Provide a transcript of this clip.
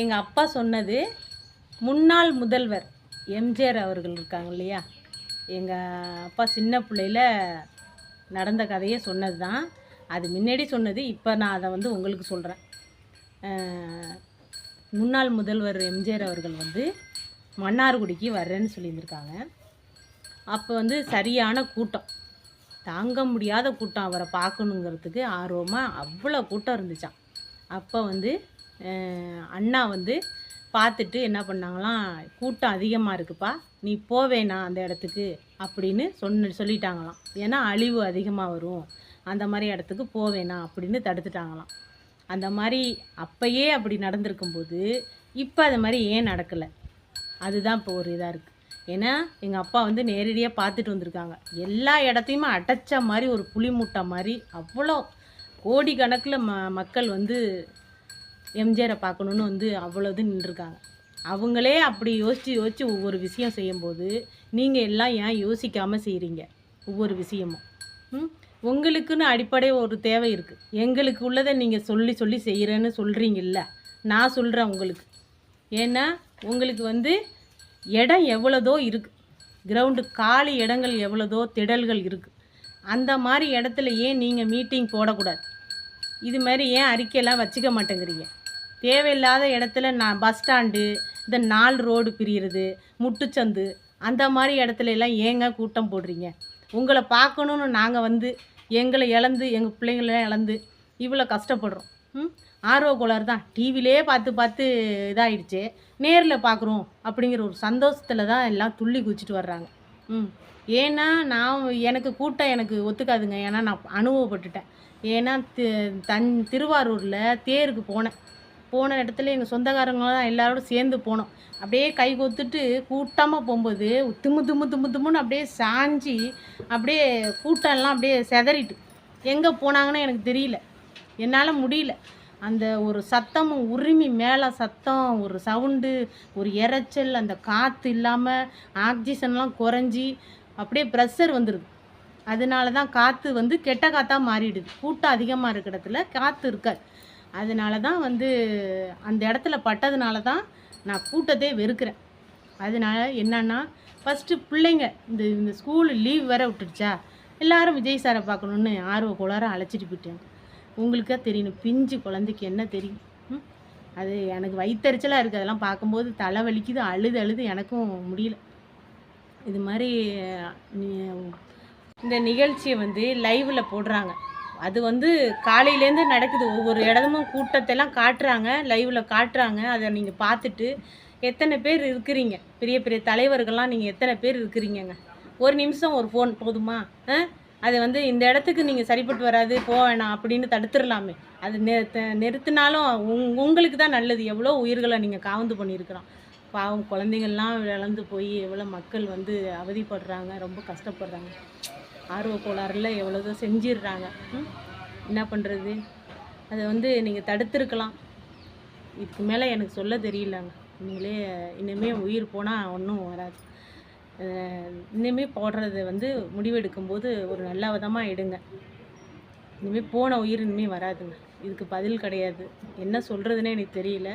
எங்கள் அப்பா சொன்னது முன்னாள் முதல்வர் எம்ஜிஆர் அவர்கள் இருக்காங்க இல்லையா? எங்கள் அப்பா சின்ன பிள்ளையில நடந்த கதையை சொன்னது தான் அது முன்னாடி சொன்னது இப்போ நான் அதை வந்து உங்களுக்கு சொல்கிறேன் முன்னாள் முதல்வர் எம்ஜிஆர் அவர்கள் வந்து மன்னார்குடிக்கு வர்றேன்னு சொல்லியிருந்திருக்காங்க. அப்போ வந்து சரியான கூட்டம். தாங்க முடியாத கூட்டம் அவரை பார்க்கணுங்கிறதுக்கு ஆர்வமாக அவ்வளோ கூட்டம் இருந்துச்சாம். அப்போ வந்து அண்ணா வந்து பார்த்துட்டு என்ன பண்ணாங்களாம் கூட்டம் அதிகமாக இருக்குப்பா நீ போவேண்ணா அந்த இடத்துக்கு அப்படின்னு சொன்ன சொல்லிட்டாங்களாம். ஏன்னா அழிவு அதிகமாக வரும். அந்த மாதிரி இடத்துக்கு போவேணா அப்படின்னு தடுத்துட்டாங்களாம். அந்த மாதிரி அப்பயே அப்படி நடந்திருக்கும்போது இப்போ அது மாதிரி ஏன் நடக்கலை? அதுதான் இப்போ ஒரு இதாக இருக்குது ஏன்னா எங்கள் அப்பா வந்து நேரடியாக பார்த்துட்டு வந்திருக்காங்க. எல்லா இடத்தையுமே அடைச்ச மாதிரி ஒரு புளி மூட்டை மாதிரி அவ்வளோ கோடிக்கணக்கில் ம மக்கள் வந்து எம்ஜிஆரை பார்க்கணுன்னு வந்து அவ்வளோ இது நின்றுருக்காங்க. அவங்களே அப்படி யோசித்து யோசித்து ஒவ்வொரு விஷயம் செய்யும்போது நீங்கள் எல்லாம் ஏன் யோசிக்காமல் செய்கிறீங்க ஒவ்வொரு விஷயமும். உங்களுக்குன்னு அடிப்படை ஒரு தேவை இருக்குது எங்களுக்கு உள்ளதை நீங்கள் சொல்லி சொல்லி செய்கிறேன்னு சொல்கிறீங்கல்ல நான் சொல்கிறேன் உங்களுக்கு. ஏன்னா உங்களுக்கு வந்து இடம் எவ்வளோதோ இருக்குது கிரவுண்டு காலி இடங்கள் எவ்வளோதோ திடல்கள் இருக்குது அந்த மாதிரி இடத்துல ஏன் நீங்கள் மீட்டிங் போடக்கூடாது? இது மாதிரி ஏன் அறிக்கையெல்லாம் வச்சுக்க மாட்டேங்கிறீங்க? தேவையில்லாத இடத்துல நான் பஸ் ஸ்டாண்டு இந்த நாலு ரோடு பிரியிறது முட்டுச்சந்து அந்த மாதிரி இடத்துல எல்லாம் ஏங்க கூட்டம் போடுறீங்க? உங்களை பார்க்கணுன்னு நாங்கள் வந்து எங்களை இழந்து எங்கள் பிள்ளைங்கள இழந்து இவ்வளோ கஷ்டப்படுறோம். ம்? ஆர்வ கோளாறு தான். டிவிலே பார்த்து பார்த்து இதாகிடுச்சு நேரில் பார்க்குறோம் அப்படிங்கிற ஒரு சந்தோஷத்தில் தான் எல்லாம் துள்ளி குதிச்சிட்டு வர்றாங்க. ம். ஏன்னா நான் எனக்கு கூட்டம் எனக்கு ஒத்துக்காதுங்க. ஏன்னா நான் அனுபவப்பட்டுட்டேன். ஏன்னா தி தன் திருவாரூரில் தேருக்கு போனேன். போன இடத்துல எங்கள் சொந்தக்காரங்களாம் எல்லாரோட சேர்ந்து போனோம். அப்படியே கை கொத்துட்டு கூட்டமாக போகும்போது தும்மு தும்மு தும்மு தும்முன்னு அப்படியே சாஞ்சி அப்படியே கூட்டம்லாம் அப்படியே செதறிட்டு எங்கே போனாங்கன்னு எனக்கு தெரியல. என்னால் முடியல. அந்த ஒரு சத்தமும் உரிமை மேலே சத்தம் ஒரு சவுண்டு ஒரு இறைச்சல் அந்த காற்று இல்லாமல் ஆக்சிஜன்லாம் குறைஞ்சி அப்படியே ப்ரெஷர் வந்துடுது அதனால தான் காற்று வந்து கெட்ட காற்றாக மாறிடுது. கூட்டம் அதிகமாக இருக்கிற இடத்துல காற்று இருக்காது. அதனால தான் வந்து அந்த இடத்துல பட்டதுனால தான் நான் கூட்டத்தை வெறுக்கிறேன். அதனால என்னென்னா ஃபஸ்ட்டு பிள்ளைங்க இந்த இந்த ஸ்கூல் லீவ் வேற விட்டுடுச்சா? எல்லாரும் விஜய் சாரை பார்க்கணுன்னு ஆர்வ கோளார அழைச்சிட்டு போயிட்டாங்க. உங்களுக்கே தெரியணும் பிஞ்சு குழந்தைக்கு என்ன தெரியும்? அது எனக்கு வயித்தறிச்சலாக இருக்குது அதெல்லாம் பார்க்கும்போது தலை வலிக்குது அழுது அழுது எனக்கும் முடியல. இது மாதிரி இந்த நிகழ்ச்சியை வந்து லைவில் போடுறாங்க. அது வந்து காலையிலேருந்து நடக்குது. ஒவ்வொரு இடமும் கூட்டத்தெல்லாம் காட்டுறாங்க. லைவில் காட்டுறாங்க. அதை நீங்கள் பார்த்துட்டு எத்தனை பேர் இருக்கிறீங்க? பெரிய பெரிய தலைவர்கள்லாம் நீங்கள் எத்தனை பேர் இருக்கிறீங்கங்க? ஒரு நிமிஷம் ஒரு ஃபோன் போதுமா? அது வந்து இந்த இடத்துக்கு நீங்கள் சரிப்பட்டு வராது போக வேணாம் அப்படின்னு தடுத்துடலாமே. அது நிறுத்தினாலும் உங் உங்களுக்கு தான் நல்லது. எவ்வளோ உயிர்களை நீங்கள் காவந்து பண்ணியிருக்கிறோம். பாவம் குழந்தைங்கள்லாம் இழந்து போய் எவ்வளோ மக்கள் வந்து அவதிப்படுறாங்க ரொம்ப கஷ்டப்படுறாங்க. ஆர்வ கோளாறுல எவ்வளோதோ செஞ்சிடுறாங்க என்ன பண்ணுறது அதை வந்து நீங்கள் தடுத்துருக்கலாம். இதுக்கு மேலே எனக்கு சொல்ல தெரியலங்க. நீங்களே இனிமே உயிர் போனால் ஒன்றும் வராது. இனிமே போடுறது வந்து முடிவெடுக்கும்போது ஒரு நல்ல விதமாக எடுங்க. இனிமேல் போன உயிர் இனிமேல் வராதுங்க. இதுக்கு பதில் கிடையாது. என்ன சொல்கிறதுனே எனக்கு தெரியல.